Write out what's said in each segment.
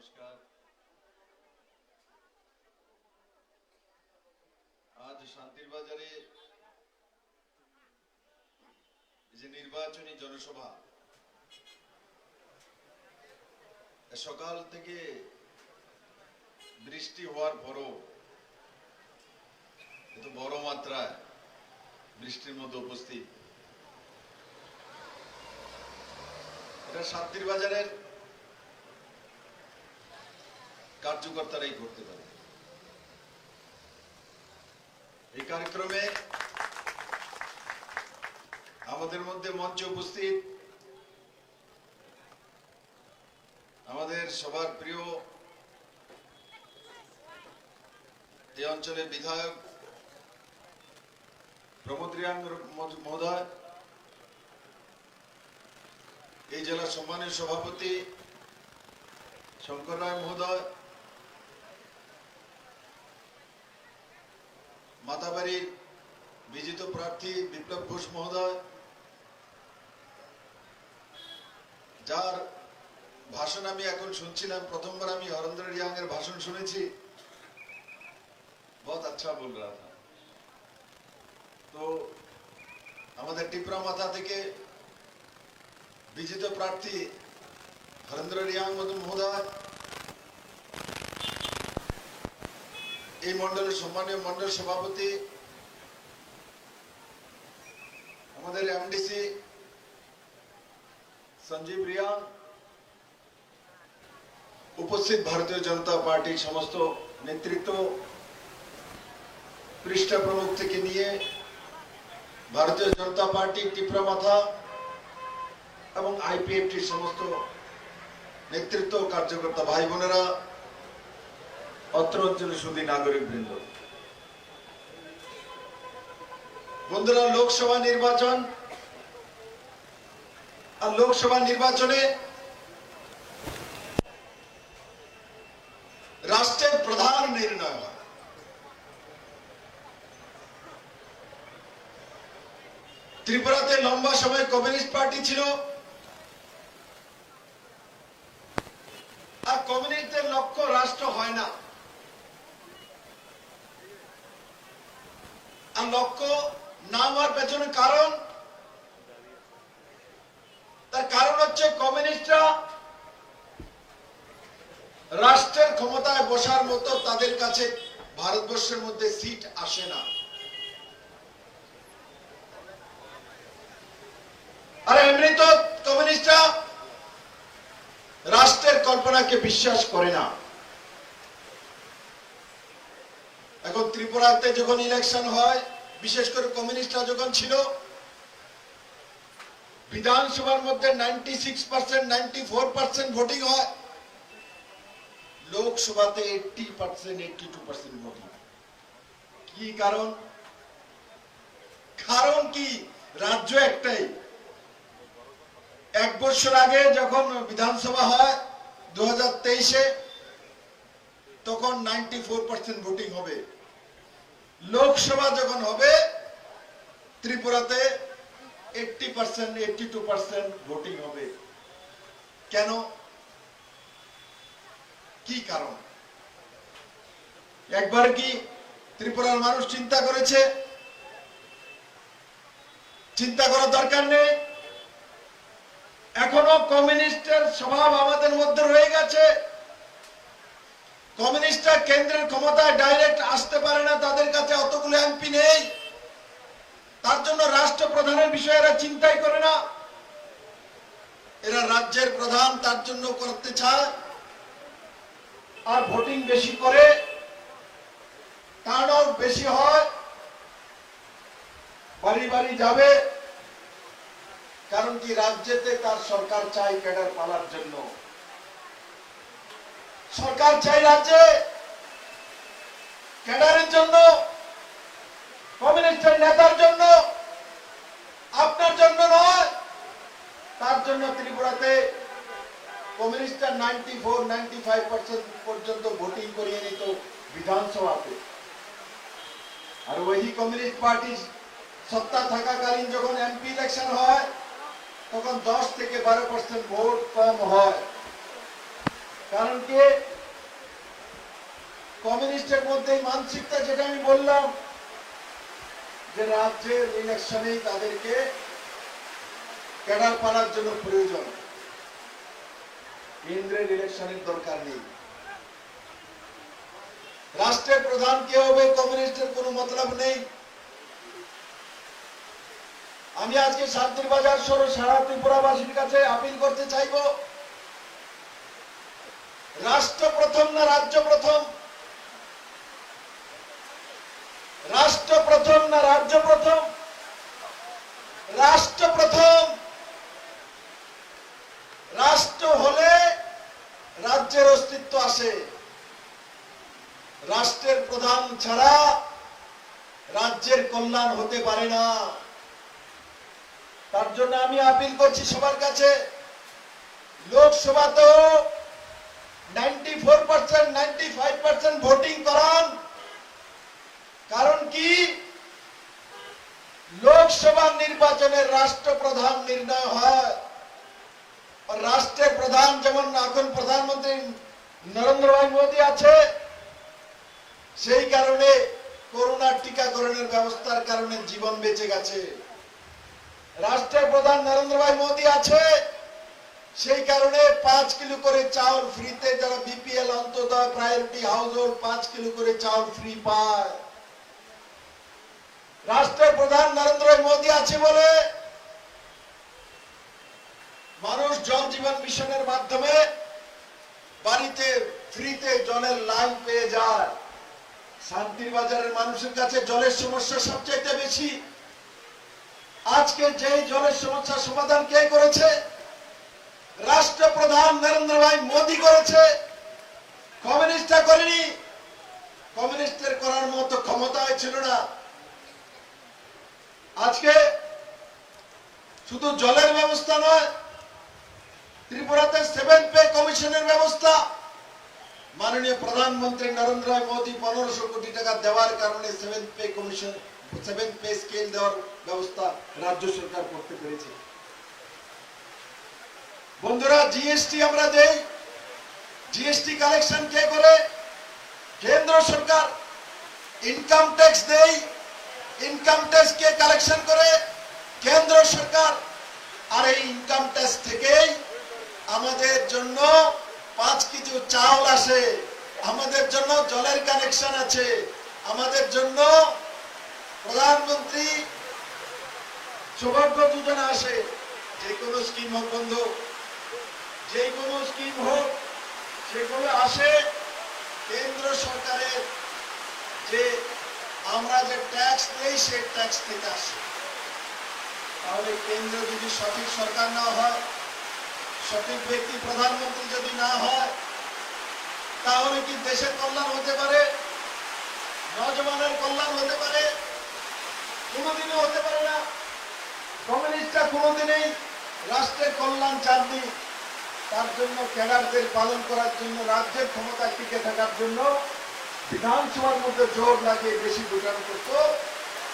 নমস্কার আজ শান্তির বাজারে যে নির্বাচনী জনসভা সকাল থেকে বৃষ্টি হওয়ার পরও এত বড় মাত্রায় বৃষ্টির মধ্যে উপস্থিত। এটা শান্তির বাজারের কার্যকর্তারাই করতে পারে। এই কার্যক্রমে আমাদের মধ্যে মঞ্চে উপস্থিত আমাদের সবার প্রিয় এই অঞ্চলের বিধায়ক প্রমোদ মহোদয়, এই জেলার সম্মানীয় সভাপতি শঙ্কর রায় মহোদয় মাতাবাড়ির বিজিত প্রার্থী বিপ্লব ঘোষ মহোদয়, যার ভাষণ আমি এখন শুনছিলাম, প্রথমবার আমি হরেন্দ্র রিয়াং এর ভাষণ শুনেছি। বহুত আচ্ছা বল তো আমাদের টিপরা মাথা থেকে বিজিত প্রার্থী হরেন্দ্র রিয়াং মধু মহোদয় এই মন্ডলের সম্মানীয় মন্ডল সভাপতি, আমাদের এমডিসি সঞ্জীব রিয়া উপস্থিত ভারতীয় জনতা পার্টির সমস্ত নেতৃত্ব পৃষ্ঠা প্রমুখ থেকে নিয়ে ভারতীয় জনতা পার্টি টিপরা মাথা এবং আইপিএফটির সমস্ত নেতৃত্ব, কার্যকর্তা ভাই বোনেরা অত্র অঞ্চলের সুদী নাগরিক বৃন্দ বন্ধুরা, লোকসভা নির্বাচন আর লোকসভা নির্বাচনে রাষ্ট্রের প্রধান নির্ণয় হয়। ত্রিপুরাতে লম্বা সময় কমিউনিস্ট পার্টি ছিল। আর কমিউনিস্টদের লক্ষ্য রাষ্ট্র হয় না। আর লক্ষ্য না হওয়ার পেছনে কারণ? তার কারণ হচ্ছে কমিউনিস্টরা রাষ্ট্রের ক্ষমতায় বসার মতো তাদের কাছে ভারতবর্ষের মধ্যে সিট আসে না। আর এমনি তো কমিউনিস্টরা রাষ্ট্রের কল্পনাকে বিশ্বাস করে না। এখন ত্রিপুরাতে যখন ইলেকশন হয়, বিশেষ করে কমিউনিস্টরা যখন ছিল, বিধানসভার মধ্যে ninety six percent ninety four percent voting হয়। লোকসভাতে eighty percent eighty two percent voting কি কারণ? কারণ কি? রাজ্য একটাই। এক বছর আগে যখন বিধানসভা হয়, দু হাজার তেইশে তখন নাইনটি ফোর পার্সেন্ট ভোটিং হবে। লোকসভা যখন হবে, ত্রিপুরাতে eighty percent eighty two percent voting হবে। কেন? কি কারণ? একবার কি ত্রিপুরার মানুষ চিন্তা করেছে? চিন্তা করার দরকার নেই। এখনও কমিউনিস্টের স্বভাব আমাদের মধ্যে রয়ে গেছে। কমিউনিস্টরা কেন্দ্রের ক্ষমতায় ডাইরেক্ট আসতে পারে না, তাদের কাছে অতগুলো এমপি নেই। তার জন্য রাষ্ট্রপ্রধানের বিষয়ে এরা চিন্তাই করে না। এরা রাজ্যের প্রধান, তার জন্য করতে চায়। আর ভোটিং বেশি করে টার্ন আউট বেশি হয়। বাড়ি বাড়ি যাবে। কারণ কি, রাজ্যেতে তার সরকার চাই ক্যাডার পালার জন্য। সরকার চাই রাজ্যে ক্যাডারের জন্য, কমিউনিস্টের নেতার জন্য, আপনার জন্য নয়, তার জন্য ত্রিপুরাতে কমিউনিস্টরা ninety four, ninety five percent পর্যন্ত ভোটিং করিয়ে নিত বিধানসভাতে। আর ওই কমিউনিস্ট পার্টি সত্তা থাকাকালীন যখন এমপি ইলেকশন হয়, তখন দশ থেকে বারো পার্সেন্ট ভোট কম হয়। কারণ কি? কমিউনিস্টের মধ্যে মানসিকতা যেটা আমি বললাম, যে রাজ্যের ইলেকশনেই তাদেরকে ক্যাডার পাড়ার জন্য প্রয়োজন। কেন্দ্রের ইলেকশনের দরকার নেই। রাষ্ট্রের প্রধান কে হবে? কমিউনিস্টের কোনো মতলব নেই। আমি আজকে শান্তির বাজার সহ সারা ত্রিপুরাবাসীর কাছে আপিল করতে চাইব। রাষ্ট্র প্রথম না রাজ্য প্রথম? রাষ্ট্র প্রথম না রাজ্য প্রথম? রাষ্ট্র প্রথম। রাষ্ট্র হলে রাজ্যের অস্তিত্ব আসে রাষ্ট্রের প্রধান ছাড়া রাজ্যের কল্যাণ হতে পারে না। তার জন্য আমি আপিল করছি সবার কাছে। লোকসভা তো লোকসভা নির্বাচনের রাষ্ট্রপ্রধান নির্ণয় হয়। রাষ্ট্রের প্রধান যেমন এখন প্রধানমন্ত্রী নরেন্দ্র ভাই মোদী আছে, সেই কারণে করোনা টিকাকরণের ব্যবস্থার কারণে জীবন বেঁচে গেছে। রাষ্ট্রের প্রধান নরেন্দ্র ভাই মোদী আছে সেই কারণে পাঁচ কিলো করে চাউল ফ্রিতে যারা BPL Antyodaya priority household পাঁচ কিলো করে চাউল ফ্রি পায়। রাষ্ট্রের প্রধান নরেন্দ্র মোদী আছে বলে মানুষ জল জীবন মিশনের মাধ্যমে বাড়িতে ফ্রিতে জলের লাইন পেয়ে যায়। শান্তির বাজারের মানুষের কাছে জলের সমস্যা সবচাইতে বেশি। আজকে যে জলের সমস্যার সমাধান কে করেছে? রাষ্ট্রপ্রধান নরেন্দ্র ভাই মোদী করেছে। কমিউনিস্টরা করেনি। কমিউনিস্টের করার মতো ক্ষমতায় ছিল না। আজকে শুধু জলের ব্যবস্থা নয়, ত্রিপুরাতে সেভেন পে কমিশনের ব্যবস্থা। মাননীয় প্রধানমন্ত্রী নরেন্দ্র ভাই মোদী পনেরোশো কোটি টাকা দেওয়ার কারণে seven pay commission, seven pay scale দেওয়ার ব্যবস্থা রাজ্য সরকার করতে পেরেছে। বন্ধুরা জিএসটি আমরা দেই। জিএসটি কালেকশন কে করে কেন্দ্র সরকার ইনকাম ট্যাক্স দেই। ইনকাম ট্যাক্স কে কালেকশন করে কেন্দ্র সরকার। আর এই ইনকাম ট্যাক্স থেকেই আমাদের জন্য পাঁচ কেজি চাউল আসে। আমাদের জন্য জলের কানেকশন আছে। আমাদের জন্য প্রধানমন্ত্রী সৌভাগ্য যোজনা আসে। যে কোনো স্কিম হোক বন্ধু। যে কোনো স্কিম হোক সেগুলো আসে, কেন্দ্র সরকারের যে আমরা যে ট্যাক্স দেই, সেই ট্যাক্স থেকে আসে। তাহলে কেন্দ্র যদি সঠিক সরকার না হয়, সঠিক ব্যক্তি প্রধানমন্ত্রী যদি না হয়, তাহলে কি দেশের কল্যাণ হতে পারে? নজওয়ানের কল্যাণ হতে পারে? কোনোদিনও হতে পারে না। কমিউনিস্টরা কোনোদিনই রাষ্ট্রের কল্যাণ চাননি। তার জন্য ক্যাডারদের পালন করার জন্য, রাজ্যের ক্ষমতা টিকে থাকার জন্য বিধানসভার মধ্যে জোর লাগিয়ে বেশি বোঝানো করতো।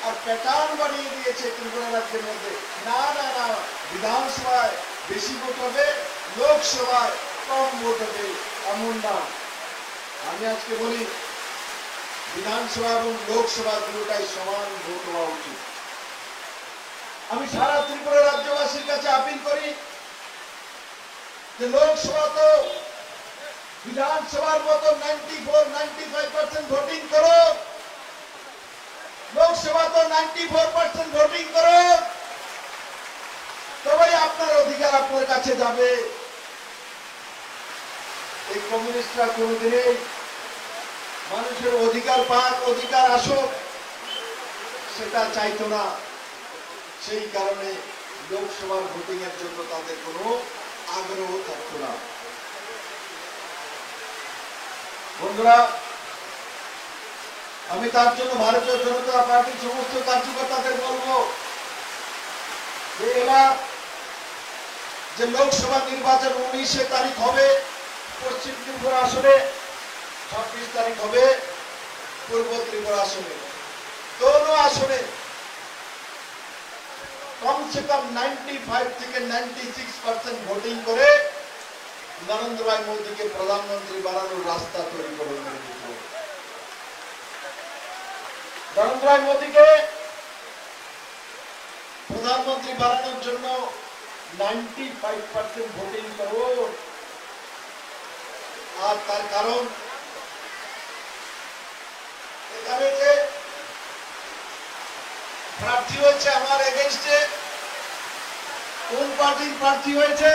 আর প্যাটার্ন বানিয়ে দিয়েছে ত্রিপুরা রাজ্যের মধ্যে। না না না, বিধানসভায় বেশি ভোট হবে, লোকসভায় কম ভোট হবে, এমন না। আমি আজকে বলি, বিধানসভা এবং লোকসভা দুটোটাই সমান ভোট হওয়া উচিত। আমি সারা ত্রিপুরা রাজ্যবাসীর কাছে আপিল করি যে লোকসভা তো বিধানসভার মতো ninety four ninety five percent voting করো। লোকসভা তো নাইনটি ফোর পার্সেন্ট ভোটিং করো। তবেই আপনার অধিকার আপনার কাছে যাবে। এই কমিউনিস্টরা কোনোদিনই মানুষের অধিকার পাক, অধিকার আসুক, সেটা চাইতো না। সেই কারণে লোকসভার ভোটিং এর জন্য তাদের কোনো আগ্রহ থাকতো না। বন্ধুরা, আমি তার জন্য ভারতীয় জনতা পার্টির সমস্ত কার্যকর্তাদের বলব যে এবার যে লোকসভা নির্বাচন উনিশে তারিখ হবে, পশ্চিম ত্রিপুরা আসনে, ছাব্বিশ তারিখ হবে পূর্ব ত্রিপুরা আসনে। দোনো আসনে কমসে কম নাইনটি ফাইভ থেকে নাইনটি সিক্স পার্সেন্ট ভোটিং করে নরেন্দ্র ভাই মোদীকে প্রধানমন্ত্রী বানানোর রাস্তা তৈরি করে নরেন্দ্র ভাই মোদীকে প্রধানমন্ত্রী বানানোর জন্য নাইনটি ফাইভ পার্সেন্ট ভোটিং করো আর তার কারণ এখানে যে প্রার্থী হয়েছে আমার এগেনস্টে কোন পার্টির প্রার্থী হয়েছে?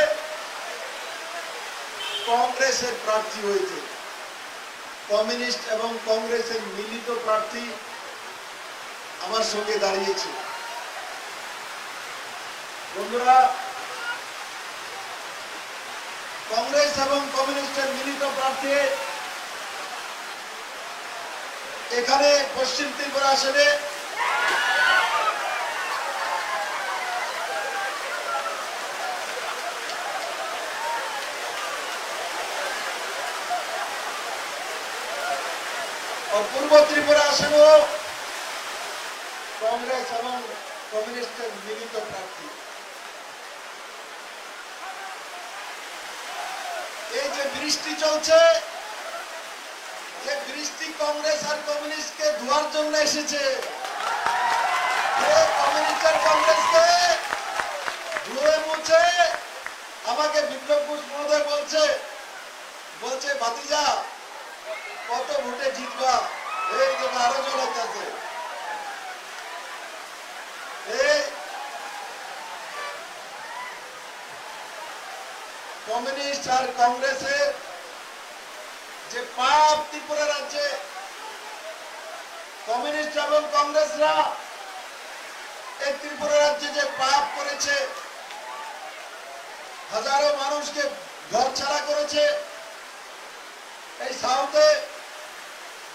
কংগ্রেসের প্রার্থী হয়েছে। কমিউনিস্ট এবং কংগ্রেসের মিলিত প্রার্থী আমার সঙ্গে দাঁড়িয়েছে। বন্ধুরা, কংগ্রেস এবং কমিউনিস্টের মিলিত প্রার্থী এখানে পশ্চিম ত্রিপুরা আসনে পূর্ব ত্রিপুরা আসনেও কংগ্রেস এবং কমিউনিস্টের মিলিত প্রার্থী। এই যে বৃষ্টি চলছে, যে বৃষ্টি কংগ্রেস আর কমিউনিস্টকে ধোয়ার জন্য এসেছে আমাকে বিপ্লব ঘোষ মহোদয় বলছে বলছে, ভাতিজা কত ভোটে জিতবা? এই যে আরও জন আছে। কমিউনিস্ট আর কংগ্রেসের যে পাপ ত্রিপুরা রাজ্যে, কমিউনিস্ট এবং কংগ্রেসরা এই ত্রিপুরা রাজ্যে যে পাপ করেছে, হাজারো মানুষকে ঘর ছাড়া করেছে, এই সাউথে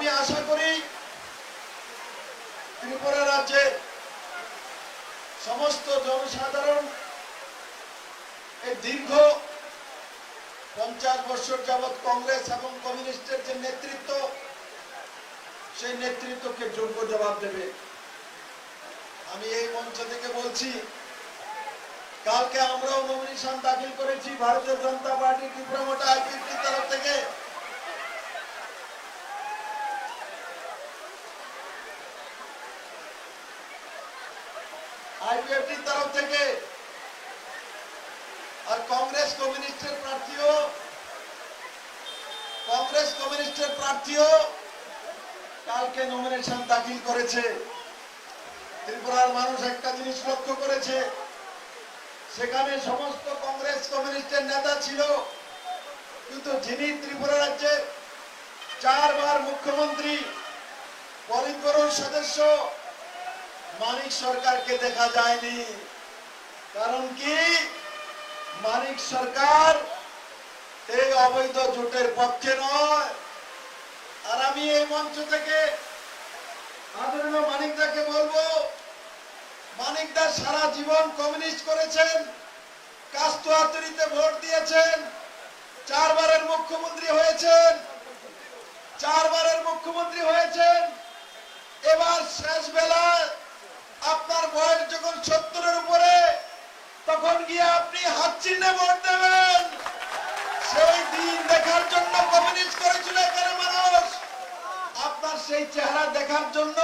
আমি আশা করি ত্রিপুরা রাজ্যে সমস্ত জনসাধারণ এই দীর্ঘ পঞ্চাশ বছর যাবৎ কংগ্রেস এবং কমিউনিস্টের যে নেতৃত্ব, সেই নেতৃত্বকে যোগ্য জবাব দেবে। আমি এই মঞ্চ থেকে বলছি, কালকে আমরাও নমিনেশন দাখিল করেছি, ভারতীয় জনতা পার্টি ত্রিপুরা মোটা আইপিএফটির তরফ থেকে। আইপিএফটির তরফ থেকে। আর কংগ্রেস কমিউনিস্টের প্রার্থীও, কংগ্রেস কমিউনিস্টের প্রার্থীও কালকে নমিনেশন দাখিল করেছে। ত্রিপুরার মানুষ একটা জিনিস লক্ষ্য করেছে, সেখানে সমস্ত কংগ্রেস কমিউনিস্টের নেতা ছিল, কিন্তু যিনি ত্রিপুরা রাজ্যের চারবার মুখ্যমন্ত্রী পলিটব্যুরোর সদস্য মানিক সরকারকে দেখা যায়নি। কারণ কি? মানিক সরকার এই অবৈধ জোটের পক্ষে নয়। আর আমি এই মঞ্চ থেকে আদরণীয় মানিকদাকে বলব, মানিকদা সারা জীবন কমিউনিস্ট করেছেন কাস্তুয়াতুরিতে ভোট দিয়েছেন, চারবারের মুখ্যমন্ত্রী হয়েছেন, চারবারের মুখ্যমন্ত্রী হয়েছেন। এবার শেষ বেলায় আপনার বয়স যখন সত্তরের উপরে, তখন গিয়ে আপনি হাত চিহ্নে ভোট দেবেন। সেই দিন দেখার জন্য কমিউনিস্ট করেছিল এখানে মানুষ? আপনার সেই চেহারা দেখার জন্য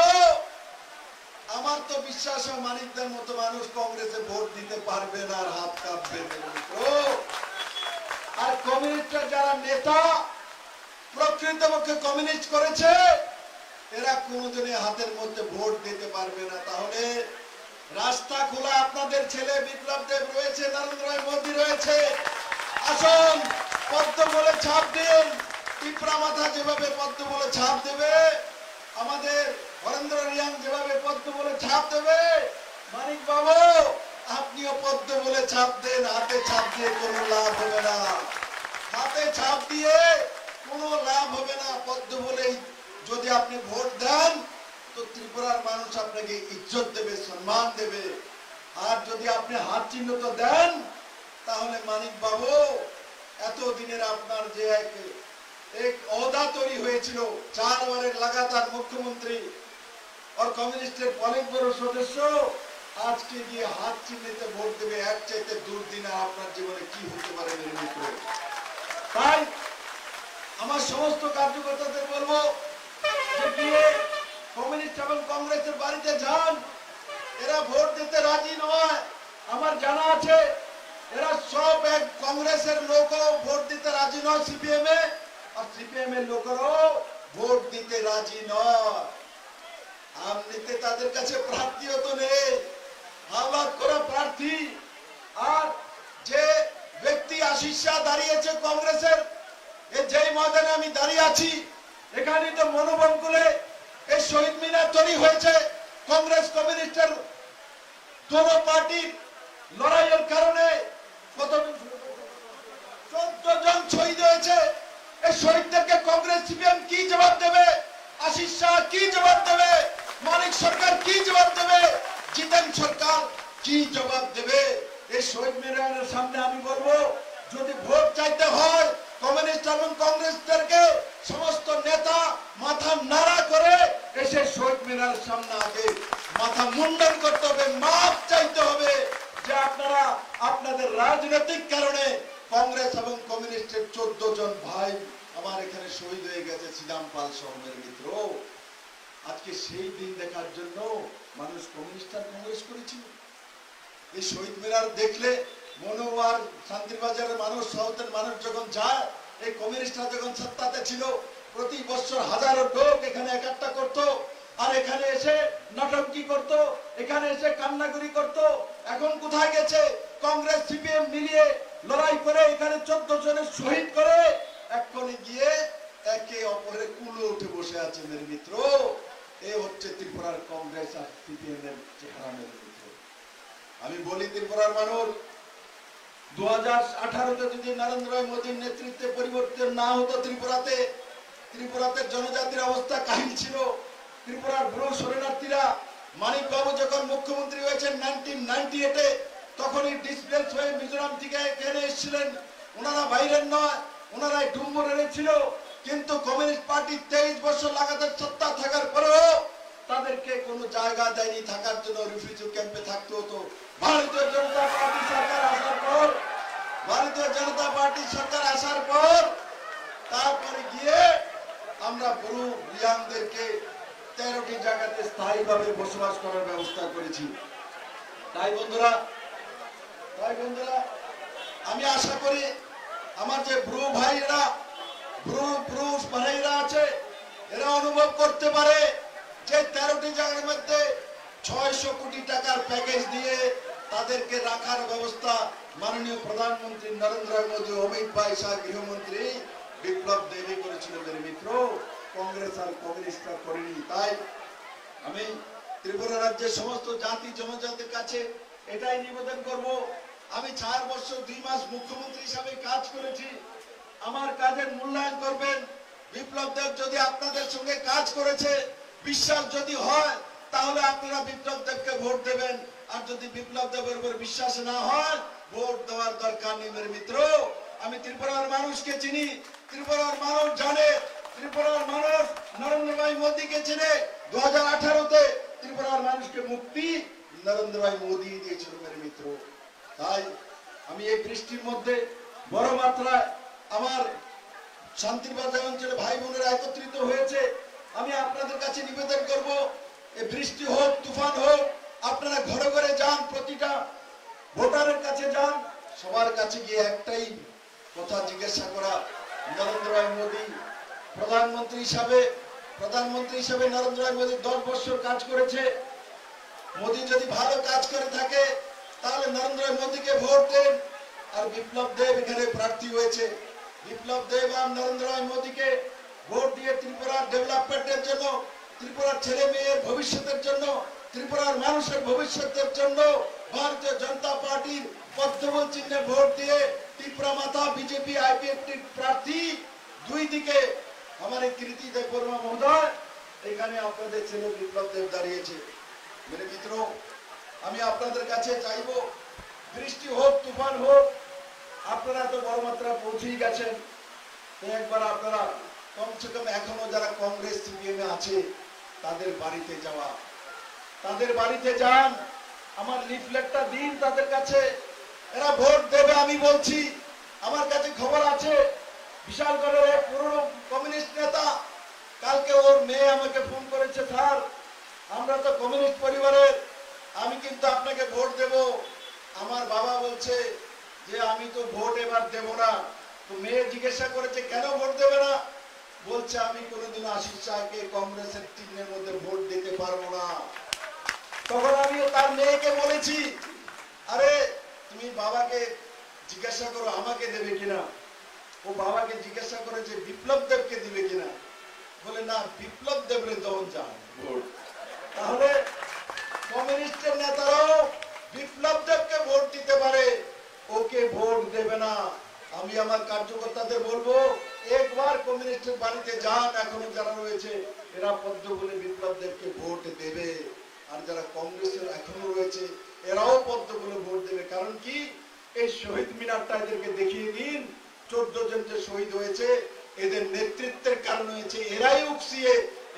আমার তো বিশ্বাস মানিকদের মতো মানুষ কংগ্রেসে ভোট দিতে পারবে না আর হাত কাঁপবে আর কমিউনিস্টের যারা নেতা, প্রকৃতপক্ষে কমিউনিস্ট করেছে এরা হাতের মধ্যে ভোট দিতে পারবে না। তাহলে রাস্তা খোলা আপনাদের ছেলে বিপ্লব দেব রয়েছে নরেন্দ্র মোদী রয়েছে। আসুন, পদ্ম বলে ছাপ দিন। পিঁপড়া মাথা যেভাবে পদ্ম বলে ছাপ দেবে, আমাদের হরেন্দ্র রিয়াং যেভাবে পদ্ম বলে ছাপ দেবে, মানিক বাবু, আপনিও পদ্ম বলে ছাপ দেন, হাতে ছাপ দিয়ে কোনো লাভ হবে না। হাতে ছাপ দিয়ে কোনো লাভ হবে না, পদ্ম বলেই যদি আপনি ভোট দেন, তো ত্রিপুরার মানুষ আপনাকে ইজ্জত দেবে, সম্মান দেবে। আর যদি আপনি হাত চিহ্ন তো দেন, তাহলে মানিক বাবু এত দিনের আপনার যে এক এক অহদা তৈরি হয়েছিল চারবারের লাগাতার মুখ্যমন্ত্রী আর কমিউনিস্টের পলিট ব্যুরো সদস্য, আজকে গিয়ে হাত চিহ্নিতে ভোট দেবে, এক চাইতে দুর্দিনে আপনার জীবনে কি হতে পারে তাই আমার সমস্ত কার্যকর্তাদের বলব এরা ভোট দিতে রাজি নয়। আমার জানা আছে, এরা সব এক কংগ্রেসের লোকও ভোট দিতে রাজি নয় সিপিএম। এ আর সিপিএম এর লোকেরও ভোট দিতে রাজি নয়। এমনিতে তাদের কাছে প্রার্থীও তো নেই। হাওলাত করা প্রার্থী। আর যে ব্যক্তি আশিস দাঁড়িয়েছে কংগ্রেসের যেই ময়দানে আমি দাঁড়িয়ে আছি এখানে তো মনোবল করে এই শহীদ মিনার তৈরি হয়েছে। কংগ্রেস, কমিউনিস্টের দোনো পার্টির লড়াইয়ের কারণে কত চোদ্দ জন শহীদ হয়েছে। এই শহীদদেরকে কংগ্রেস সিপিএম কি জবাব দেবে? আশিস শাহ কি জবাব দেবে? মানিক সরকার কি জবাব দেবে? জিতেন সরকার কি জবাব দেবে? এই শহীদ মিনারের সামনে আমি বলব, যদি ভোট চাইতে হয়, কমিউনিস্ট এবং কংগ্রেসদেরকে সমস্ত নেতা মাথা নাড়া করে এসে শহীদ মিনারের সামনে আগে মাথা মুন্ডন করতে হবে, মাপ চাইতে হবে যে আপনারা আপনাদের রাজনৈতিক কারণে কংগ্রেস এবং কমিউনিস্টের চোদ্দ জন ভাই আমার এখানে শহীদ হয়ে গেছে শ্রীরাম পাল সহমের মিত্র। আজকে সেই দিন দেখার জন্য মানুষ কমিউনিস্ট আর কংগ্রেস করেছিল। এই শহীদ মিনার দেখলে মনোয়ার শান্তিবাজারের মানুষ, সাউথের মানুষ যখন যায় এই কমিউনিস্টরা যখন সত্তাতে ছিল, প্রতি বছর হাজারো লোক এখানে একাত্তা করত, আর এখানে এসে নাটকি করত, এখানে এসে কান্নাগুড়ি করত। এখন কোথায় গেছে? কংগ্রেস, সিপিএম মিলিয়ে লড়াই করে এখানে চোদ্দ জনের শহীদ করে, এক্ষণে গিয়ে একে অপরের কুলো উঠে বসে আছে মেরে মিত্র। এ হচ্ছে ত্রিপুরার কংগ্রেস আর সিপিএম এর চেহারা মেরে আমি বলি ত্রিপুরার মানুষ দু হাজার আঠারোতে যদি নরেন্দ্র মোদীর নেতৃত্বে পরিবর্তন না হতো ত্রিপুরাতে ত্রিপুরাতে জনজাতির অবস্থা কাহিল ছিল। ত্রিপুরার বুড়ো শরণার্থীরা মানিক বাবু যখন মুখ্যমন্ত্রী হয়েছেন নাইনটিন নাইনটি এইটে, তখনই ডিসপ্লেস হয়ে মিজোরাম থেকে এখানে এসেছিলেন। ওনারা বাইরের নয়, ওনারা ডুম্বর এনেছিল কিন্তু কমিউনিস্ট পার্টি তেইশ বছর লাগাতার সত্তা থাকার পরেও তাদেরকে কোনো জায়গা দেয়নি, থাকার জন্য রিফিউজি ক্যাম্পে থাকতে হতো। ভারতীয় জনতা পার্টি সরকার আসার পর ভারতীয় জনতা পার্টি সরকার আসার পর তারপরে গিয়ে আমরা পুরো রিয়াংদেরকে তেরোটি জায়গাতে স্থায়ীভাবে বসবাস করার ব্যবস্থা করেছি। তাই বন্ধুরা তাই বন্ধুরা, আমি আশা করি আমার যে ব্রু ভাইরা ব্রু ব্রুশ ভাইরা আছে, এরা অনুভব করতে পারে যে তেরোটি জায়গার মধ্যে ছয়শো কোটি টাকার প্যাকেজ দিয়ে তাদেরকে রাখার ব্যবস্থা মাননীয় প্রধানমন্ত্রী নরেন্দ্র মোদী অমিত ভাই শাহ গৃহমন্ত্রী বিপ্লব দেবী করেছিল মেরে মিত্র কংগ্রেস আর কমিউনিস্টরা করেনি তাই আমি ত্রিপুরা রাজ্যের সমস্ত জাতি জনজাতির কাছে এটাই নিবেদন করব আমি চার বছর দুই মাস মুখ্যমন্ত্রী হিসাবে কাজ করেছি আমার কাজের মূল্যায়ন করবেন বিপ্লব দেব যদি আপনাদের সঙ্গে কাজ করেছে বিশ্বাস যদি হয় তাহলে আপনারা বিপ্লব দেবকে ভোট দেবেন। আর যদি বিপ্লব দেবের উপর বিশ্বাস না হয়, ভোট দেওয়ার দরকার নেই মেরে মিত্র। আমি ত্রিপুরার মানুষকে চিনি, ত্রিপুরার মানুষ জানে, ত্রিপুরার মানুষ নরেন্দ্র ভাই মোদীকে চিনে। দু হাজার আঠারোতে ত্রিপুরার মানুষকে মুক্তি নরেন্দ্র ভাই মোদী দিয়েছিল মেরে মিত্র। তাই আমি এই বৃষ্টির মধ্যে বড় মাত্রায় আমার শান্তিবাজার অঞ্চলে ভাই বোনেরা একত্রিত হয়েছে। আমি আপনাদের কাছে নিবেদন করব এই বৃষ্টি হোক, তুফান হোক আপনারা ঘরে ঘরে যান, প্রতিটা ভোটারের কাছে যান। সবার কাছে গিয়ে একটাই কথা জিজ্ঞাসা করা, নরেন্দ্র ভাই মোদী প্রধানমন্ত্রী হিসাবে প্রধানমন্ত্রী হিসাবে নরেন্দ্র ভাই মোদী দশ বছর কাজ করেছে। মোদী যদি ভালো কাজ করে থাকে, তাহলে নরেন্দ্র মোদীকে ভোট দেন। আর বিপ্লব দেব এখানে প্রার্থী হয়েছে। বিপ্লব দেব আর নরেন্দ্র মোদীকে ভোট দিয়ে ত্রিপুরার ডেভেলপমেন্টের জন্য, ত্রিপুরার ছেলে মেয়ের ভবিষ্যতের জন্য ত্রিপুরার মানুষের ভবিষ্যতের জন্য ভারতীয় জনতা পার্টির পদ্মবল চিহ্নে ভোট দিয়ে ত্রিপুরা মাথা বিজেপি আইপিএফটির প্রার্থী দুই দিকে আমার এই কৃতি দেববর্মা মহোদয়, এখানে আপনাদের ছেলে বিপ্লব দেব দাঁড়িয়েছে। মেরে মিত্র, আমি আপনাদের কাছে চাইব, বৃষ্টি হোক, তুফান হোক, আপনারা তো বড় মাত্রা পৌঁছেই গেছেন। একবার আপনারা কমসে কম এখনও যারা কংগ্রেস সিপিএম আছে, তাদের বাড়িতে যাওয়া তাদের বাড়িতে যান। আমার লিফলেটটা দিন তাদের কাছে। এরা ভোট দেবে, আমি বলছি। আমার কাছে খবর আছে। বিশালগড়ের এক পুরনো কমিউনিস্ট নেতা। কালকে ওর মেয়ে আমাকে ফোন করেছে, স্যার, আমরা তো কমিউনিস্ট পরিবারের। আমি কিন্তু আপনাকে ভোট দেব। আমার বাবা বলছে যে, আমি তো ভোট এবার দেব না। তো মেয়ে জিজ্ঞাসা করেছে, কেন ভোট দেবে না? বলছে, আমি কোনোদিন আশিস শাহকে কংগ্রেসের টিমের মধ্যে ভোট দিতে পারব না। তখন আমি তার মেয়েকে বলেছি আরে তুমি বাবাকে জিজ্ঞাসা করো আমাকে দেবে কিনা? ও বাবাকে জিজ্ঞাসা করে যে বিপ্লব দেবকে দিবে কিনা? বলে না বিপ্লব দেবরে দন যান তাহলে কমিউনিস্টের নেতারাও বিপ্লব দেবকে ভোট দিতে পারে। ওকে ভোট দেবে না। আমি আমার কার্যকর্তাদের বলব একবার কমিউনিস্টের বাড়িতে যান এখনও যারা রয়েছে এরা পদ্ম বলে বিপ্লব দেবকে ভোট দেবে। আর যারা কংগ্রেসের এখনও রয়েছে, এরাও পদ্ম বলে ভোট দেবে। কারণ কি? এই শহীদ মিনারটা এদেরকে দেখিয়ে দিন, চোদ্দ জন যে শহীদ হয়েছে, এদের নেতৃত্বের কারণ হয়েছে, এরাই উকসিয়ে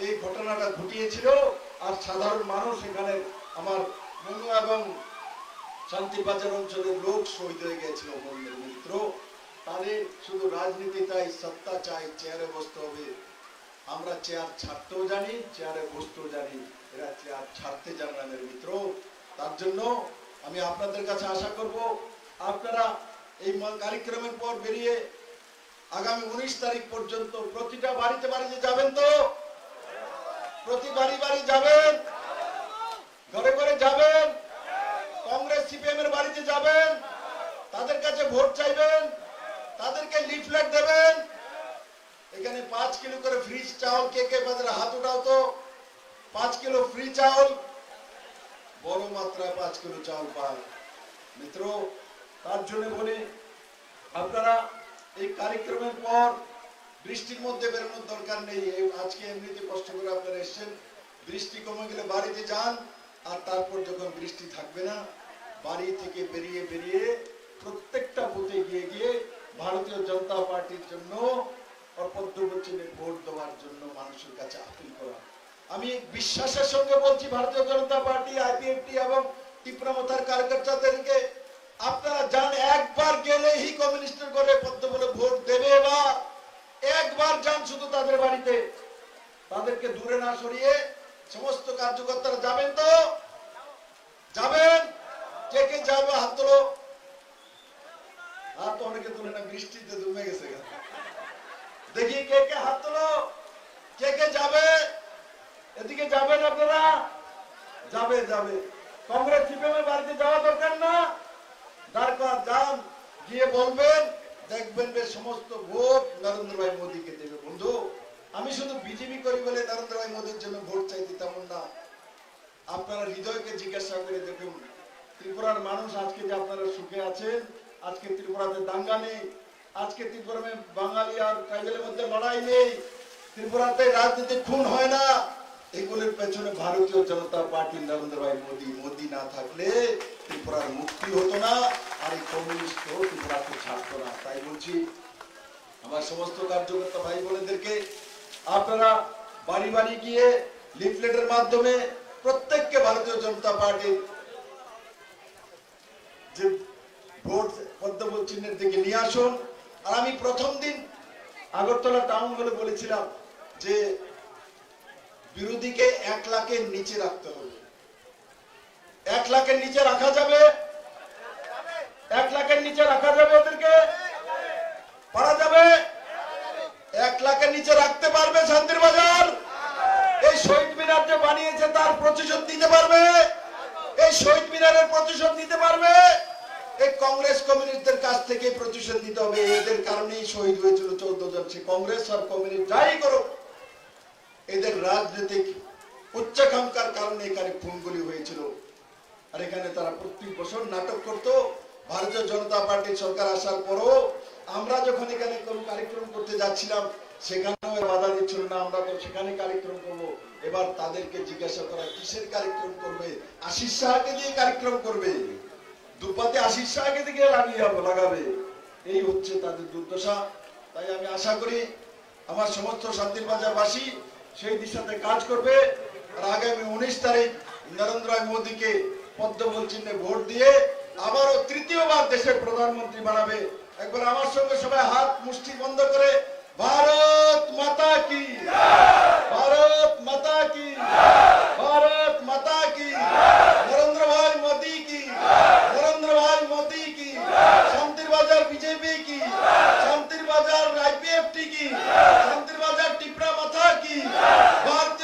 এই ঘটনাটা ঘটিয়েছিল। আর সাধারণ মানুষ এখানে আমার মনু এবং শান্তিবাজার অঞ্চলের লোক শহীদ হয়ে গেছিল বন্ধুর মিত্র। তাদের শুধু রাজনীতি চাই সত্তা চাই, চেয়ারে বসতে হবে। আমরা চেয়ার ছাড়তেও জানি, চেয়ারে বসতেও জানি। এরা চেয়ার ছাড়তে জানে না মেরে মিত্র, তার জন্য আমি আপনাদের কাছে আশা করব, আপনারা এই কার্যক্রমের পর বেরিয়ে আগামী উনিশ তারিখ পর্যন্ত প্রতিটা বাড়িতে বাড়িতে যাবেন তো? প্রতি বাড়ি বাড়ি যাবেন? ঘরে ঘরে যাবেন? কংগ্রেস, সিপিএম এর বাড়িতে যাবেন? তাদের কাছে ভোট চাইবেন? তাদেরকে লিফলেট দেবেন? এখানে পাঁচ কিলো করে ফ্রি চাউল কে কে বাজারে হাত উঠাও তো? পাঁচ কিলো ফ্রি চাউল, বড় মাত্রায় পাঁচ কিলো চাউল পায় মিত্র, তার জন্য বলি, আপনারা এই কার্যক্রমের পর বৃষ্টির মধ্যে বেরোনোর দরকার নেই। আজকে এমনিতে কষ্ট করে আপনারা এসেছেন। বৃষ্টি কমে গেলে বাড়িতে যান, আর তারপর যখন বৃষ্টি থাকবে না, বাড়ি থেকে বেরিয়ে বেরিয়ে প্রত্যেকটা বুথে গিয়ে গিয়ে ভারতীয় জনতা পার্টির জন্য অপদ্রবচনে ভোট দেওয়ার জন্য মানুষের কাছে আপিল করা। আমি বিশ্বাসের সঙ্গে বলছি, ভারতীয় জনতা পার্টি আইপিএফটি এবং টিপ্রামথার কার্যকর্তাদেরকে, আপনারা যান, একবার গেলেই কমিউনিস্টের করে পদ্ম বলে ভোট দেবে বা একবার যান শুধু তাদের বাড়িতে। তাদেরকে দূরে না সরিয়ে সমস্ত কার্যকর্তারা যাবেন তো? যাবেন? কে কে যাবে? হাত তোলো। হাত তো অনেকে তুলে না, বৃষ্টিতে জমে গেছে দেখি কে কে হাত তোলো। কে কে যাবে? এদিকে যাবেন আপনারা? যাবে যাবে। কংগ্রেস সিপিএম এর বাড়িতে যাওয়া দরকার না। দরকার যান, গিয়ে বলবেন, দেখবেন যে সমস্ত ভোট নরেন্দ্র ভাই মোদীকে দেবে, বন্ধু। আমি শুধু বিজেপি করি বলে নরেন্দ্র ভাই মোদীর জন্য ভোট চাইতে তেমন না। আপনারা হৃদয়কে জিজ্ঞাসা করে দেখুন। ত্রিপুরার মানুষ আজকে যে আপনারা সুখে আছেন, আজকে ত্রিপুরাতে দাঙ্গা নেই, আজকে ত্রিপুরাতে বাঙালি আর ট্রাইবেলের মধ্যে লড়াই নেই, ত্রিপুরাতে রাজনীতি খুন হয় না। এগুলোর পেছনে ভারতীয় জনতা পার্টি নরেন্দ্র ভাই মোদী মোদী না থাকলে ত্রিপুরার মুক্তি হতো না, আর এই কমিউনিস্ট ত্রিপুরাকে ছাড়তো না। তাই বলছি, আমার সমস্ত কার্যকর্তা ভাই বোনেদেরকে আপনারা বাড়ি বাড়ি গিয়ে লিফলেটের মাধ্যমে প্রত্যেককে ভারতীয় জনতা পার্টি যে ভোট পদ্ম চিহ্নের দিকে নিয়ে আসুন। আর আমি প্রথম দিন আগরতলা টাউন হলে বলেছিলাম যে বিরোধীকে এক লাখের নিচে রাখতে হবে। এক লাখের নিচে রাখা যাবে। এক লাখের নিচে রাখা যাবে ওদেরকে। পারা যাবে। এক লাখের নিচে রাখতে পারবে শান্তির বাজার। এই শহীদ মিনার যে বানিয়েছে তার প্রতিশোধ দিতে পারবে। এই শহীদ মিনারের প্রতিশোধ দিতে পারবে। এই কংগ্রেস কমিউনিস্টদের কাছ থেকে প্রতিশোধ দিতে হবে। এদের কারণেই শহীদ হয়েছিল চৌদ্দ জন। সে কংগ্রেস আর কমিউনিস্ট যাই করো এদের রাজনৈতিক উচ্চাকাঙ্ক্ষার কারণে এখানে খুনগুলি হয়েছিল। আর এখানে তারা প্রত্যেক বছর নাটক করতো। ভারতীয় জনতা পার্টির সরকার আসার পরও আমরা যখন এখানে কোনো কার্যক্রম করতে যাচ্ছিলাম, সেখানেও বাধা দিচ্ছিল না, আমরা তো সেখানে কার্যক্রম করব। এবার তাদেরকে জিজ্ঞাসা করা, কিসের কার্যক্রম করবে? আশিস শাহকে দিয়ে কার্যক্রম করবে। দুপাতে আশিস শাহকে দিকে লাগিয়ে লাগাবে। এই হচ্ছে তাদের দুর্দশা। তাই আমি আশা করি, আমার সমস্ত শান্তির বাজারবাসী সেই দিশাতে কাজ করবে। আর আগামী উনিশ তারিখ নরেন্দ্র মোদীকে পদ্মফুল চিহ্নে ভোট দিয়ে আবারও তৃতীয়বার দেশের প্রধানমন্ত্রী বানাবে। একবার আমার সঙ্গে সবাই হাত মুষ্টি বন্ধ করে, ভারত মাতা কি? ভারত মাতা কি? ভারত মাতা কি? নরেন্দ্র ভাই মোদী কি? নরেন্দ্র ভাই মোদী কি? শান্তির বাজার বিজেপি কি? শান্তির বাজার আইপিএফটি কি? শান্তির माता की भारतीय